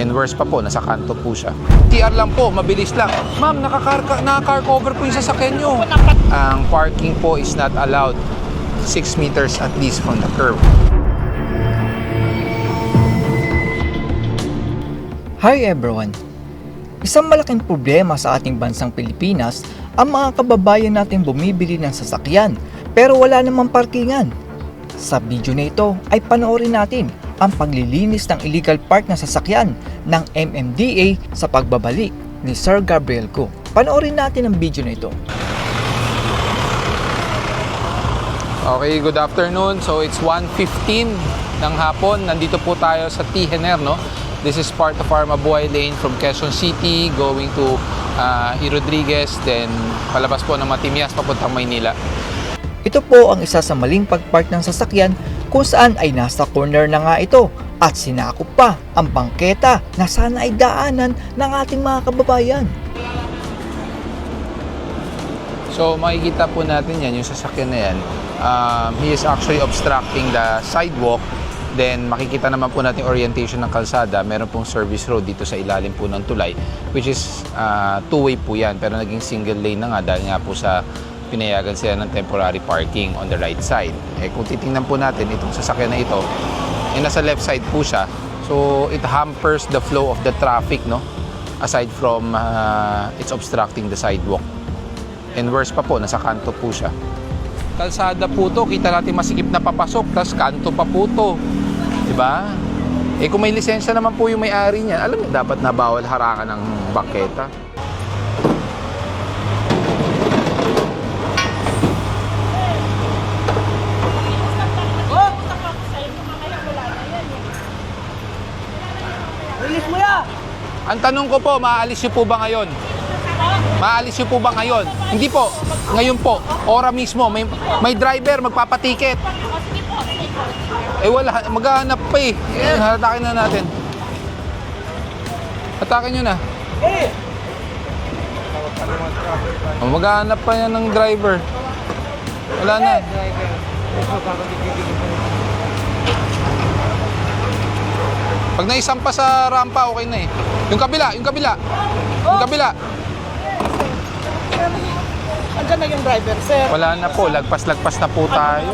And worse pa po, nasa kanto po siya. TR lang po, mabilis lang. Ma'am, naka-car, naka-car cover po yung sasakyan nyo. Ang parking po is not allowed 6 meters at least from the curb. Hi everyone! Isang malaking problema sa ating bansang Pilipinas ang mga kababayan natin bumibili ng sasakyan pero wala namang parkingan. Sa video na ito ay panoorin natin ang paglilinis ng illegal park na sasakyan ng MMDA sa pagbabalik ni Sir Gabriel Go. Panoorin natin ang video na ito. Okay, good afternoon. So it's 1.15 ng hapon. Nandito po tayo sa Tihener, no? This is part of our Mabuhay Lane from Quezon City going to uh, E. Rodriguez, then palabas po ng Matimias papuntang Maynila. Ito po ang isa sa maling pagpark ng sasakyan kung saan ay nasa corner na nga ito at sinakop pa ang bangketa na sana ay daanan ng ating mga kababayan. So makikita po natin yan, yung sasakyan na yan. Um, he is actually obstructing the sidewalk. Then makikita naman po natin orientation ng kalsada. Meron pong service road dito sa ilalim po ng tulay. Which is uh, two-way po yan. Pero naging single lane na nga dahil nga po sa pinayagan sila ng temporary parking on the right side. Eh kung titingnan po natin itong sasakyan na ito, eh nasa left side po siya. So it hampers the flow of the traffic, no? Aside from uh, it's obstructing the sidewalk. And worse pa po, nasa kanto po siya. Kalsada po to, kita natin masikip na papasok, tas kanto pa po to. Diba? Eh kung may lisensya naman po yung may-ari niyan, alam niyo dapat na bawal harangan ng bangketa. Release mo ya! Ang tanong ko po, maaalis niyo po ba ngayon? Maalis niyo po ba ngayon? Hindi po. Ngayon po. Ora mismo. May, may driver magpapatiket. Eh wala. Maghahanap pa eh. eh hatakin na natin. Hatakin nyo na. Oh, maghahanap pa yan ng driver. Wala na. Pag naisampa sa rampa, okay na eh. Yung kabila, yung kabila. Yung kabila. Andyan na yung driver, sir. Wala na po, lagpas-lagpas na po tayo.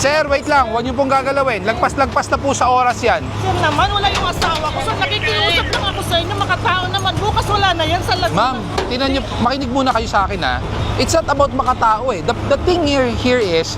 Sir, wait lang, huwag niyo pong gagalawin. Lagpas-lagpas na po sa oras yan. Sir naman, wala yung asawa ko. Sir, nakikiusap lang ako sa inyo. Makatao naman. Bukas wala na yan sa Laguna. Ma'am, tinan niyo, makinig muna kayo sa akin ha. It's not about makatao eh. The, the thing here, here is,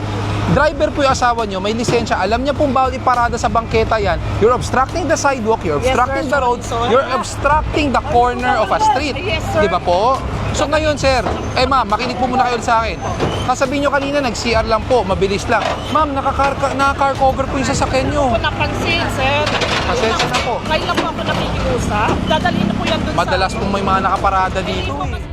driver po yung asawa niyo, may lisensya, alam niya pong bawal iparada sa bangketa yan. You're obstructing the sidewalk, you're Yes, obstructing sir. the road, Sorry, you're obstructing the corner of a street. Yes. Di ba po? So ngayon, sir, eh ma'am, makinig po muna kayo sa akin. Kasabihin nyo kanina, nag-CR lang po, mabilis lang. Ma'am, naka-car, naka-car cover po yung sasakyan nyo. Ako napansin, sir. Pasensya na po. Ngayon lang po ako nakikiusap. Dadalhin na po yan dun Madalas sa... pong may mga nakaparada dito. eh.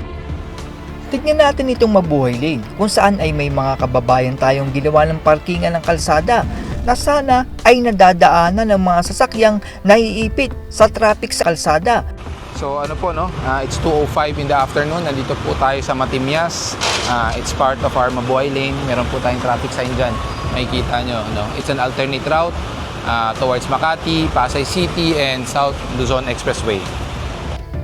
Tignan natin itong mabuhay lane kung saan ay may mga kababayan tayong ginawa ng parkingan ng kalsada na sana ay nadadaanan ng mga sasakyang naiipit sa traffic sa kalsada. So ano po no, Ah, it's 2.05 in the afternoon, nandito po tayo sa Matimias. Ah, it's part of our Mabuhay Lane, meron po tayong traffic sign dyan. Makikita nyo, no? it's an alternate route ah, towards Makati, Pasay City, and South Luzon Expressway.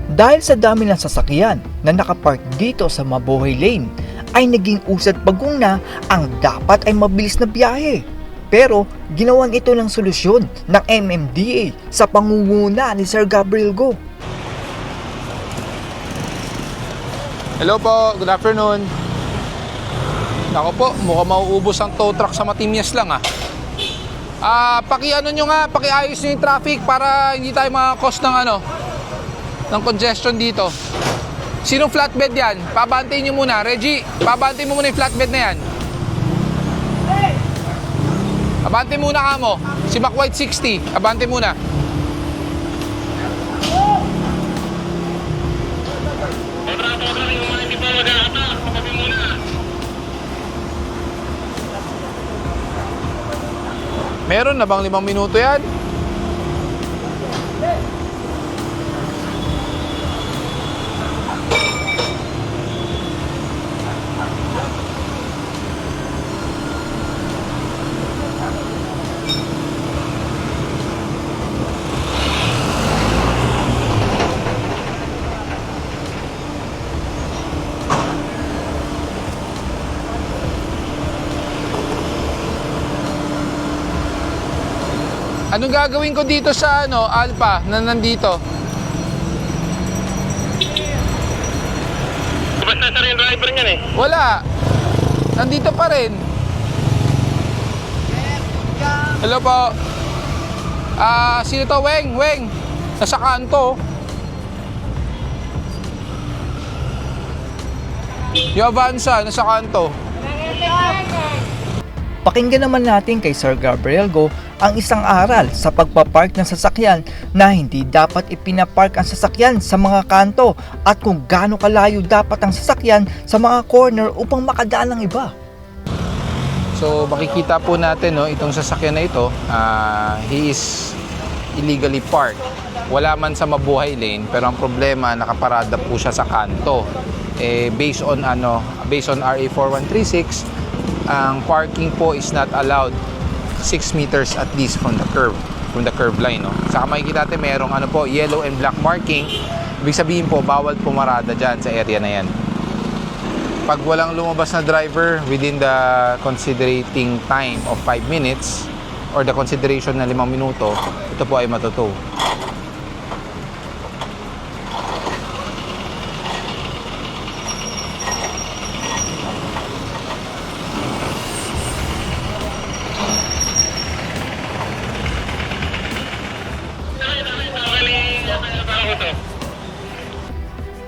Dahil sa dami ng sasakyan na nakapark dito sa mabuhay lane, ay naging usad bagong na ang dapat ay mabilis na biyahe. Pero ginawan ito ng solusyon ng MMDA sa pangunguna ni Sir Gabriel Go. Hello po, good afternoon. Nako po, mukhang mauubos ang tow truck sa Matimias lang ah. Ah, paki-ano nyo nga, paki-ayos nyo yung traffic para hindi tayo makakost ng ano, ng congestion dito. Sinong flatbed yan? Pabantayin nyo muna. Reggie, pabantayin mo muna yung flatbed na yan. Abante muna ka mo. Si Mac White 60. Abante muna. Meron na bang limang minuto yan? Anong gagawin ko dito sa ano, Alpha na nandito? Basta sa rin driver niyan eh. Wala. Nandito pa rin. Hello po. Ah, sino to? Weng, Weng. Nasa kanto. Yung Avanza, nasa kanto. Pakinggan naman natin kay Sir Gabriel Go ang isang aral sa pagpapark ng sasakyan na hindi dapat ipinapark ang sasakyan sa mga kanto at kung gaano kalayo dapat ang sasakyan sa mga corner upang makadaan ng iba. So makikita po natin no, itong sasakyan na ito, ah, he is illegally parked. Wala man sa mabuhay lane, pero ang problema nakaparada po siya sa kanto. Eh, based on ano, based on RA 4136, ang parking po is not allowed 6 meters at least from the curve from the curve line no. Saka makikita natin merong ano po yellow and black marking. Ibig sabihin po bawal pumarada diyan sa area na yan pag walang lumabas na driver within the considerating time of 5 minutes or the consideration na 5 minuto, ito po ay matutow.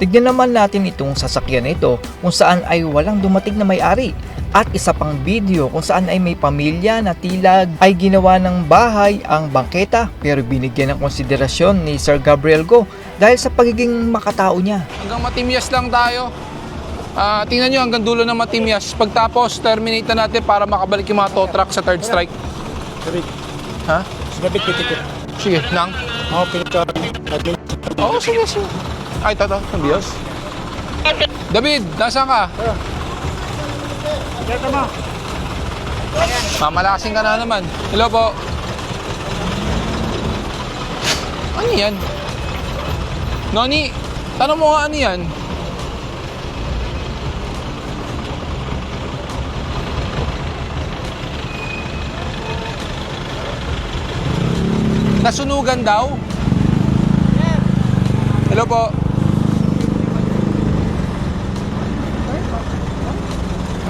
Tignan naman natin itong sasakyan na ito kung saan ay walang dumating na may-ari at isa pang video kung saan ay may pamilya na tila ay ginawa ng bahay ang bangketa pero binigyan ng konsiderasyon ni Sir Gabriel Go dahil sa pagiging makatao niya. Hanggang matimyas lang tayo. Ah, tingnan nyo hanggang dulo ng matimyas. Pagtapos, terminate na natin para makabalik yung mga tow truck sa third strike. Ha? sinabit ko ticket. Sige, nang. Ako pinagka... Oo, sige, sige. Ay, ito, ito. Nabiyos. David, nasaan ka? Kaya tama. Mamalasin ka na naman. Hello po. Ano yan? Noni, tanong mo nga ano yan? Nasunugan daw? Hello po.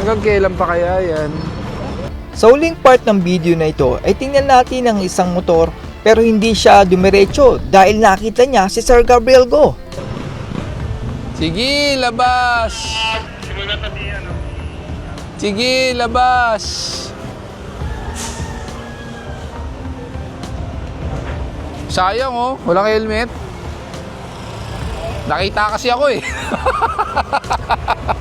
Hanggang kailan pa kaya yan? Sa huling part ng video na ito ay tingnan natin ang isang motor pero hindi siya dumiretso dahil nakita niya si Sir Gabriel Go. Sige, labas! Sige, labas! Sayang oh, walang helmet. Nakita kasi ako eh.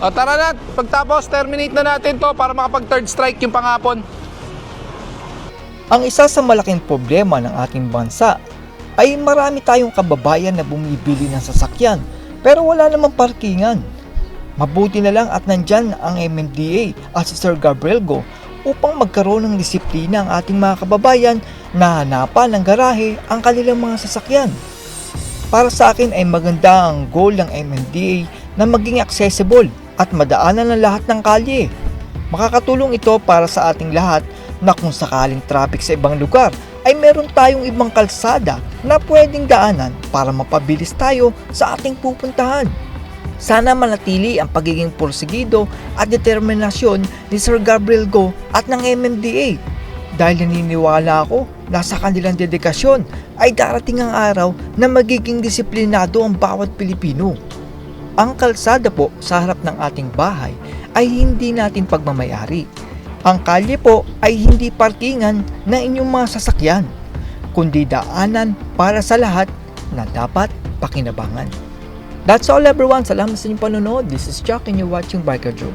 O tara na, pagtapos terminate na natin to para makapag third strike yung pangapon. Ang isa sa malaking problema ng ating bansa ay marami tayong kababayan na bumibili ng sasakyan pero wala namang parkingan. Mabuti na lang at nandyan ang MMDA at si Sir Gabriel Go upang magkaroon ng disiplina ang ating mga kababayan na hanapan ng garahe ang kanilang mga sasakyan. Para sa akin ay maganda ang goal ng MMDA na maging accessible at madaanan ng lahat ng kalye. Makakatulong ito para sa ating lahat na kung sakaling traffic sa ibang lugar ay meron tayong ibang kalsada na pwedeng daanan para mapabilis tayo sa ating pupuntahan. Sana manatili ang pagiging porsigido at determinasyon ni Sir Gabriel Go at ng MMDA dahil naniniwala ako na sa kanilang dedikasyon ay darating ang araw na magiging disiplinado ang bawat Pilipino. Ang kalsada po sa harap ng ating bahay ay hindi natin pagmamayari. Ang kalye po ay hindi parkingan na inyong mga sasakyan, kundi daanan para sa lahat na dapat pakinabangan. That's all everyone. Salamat sa inyong panonood. This is Chuck and you're watching Biker Joe.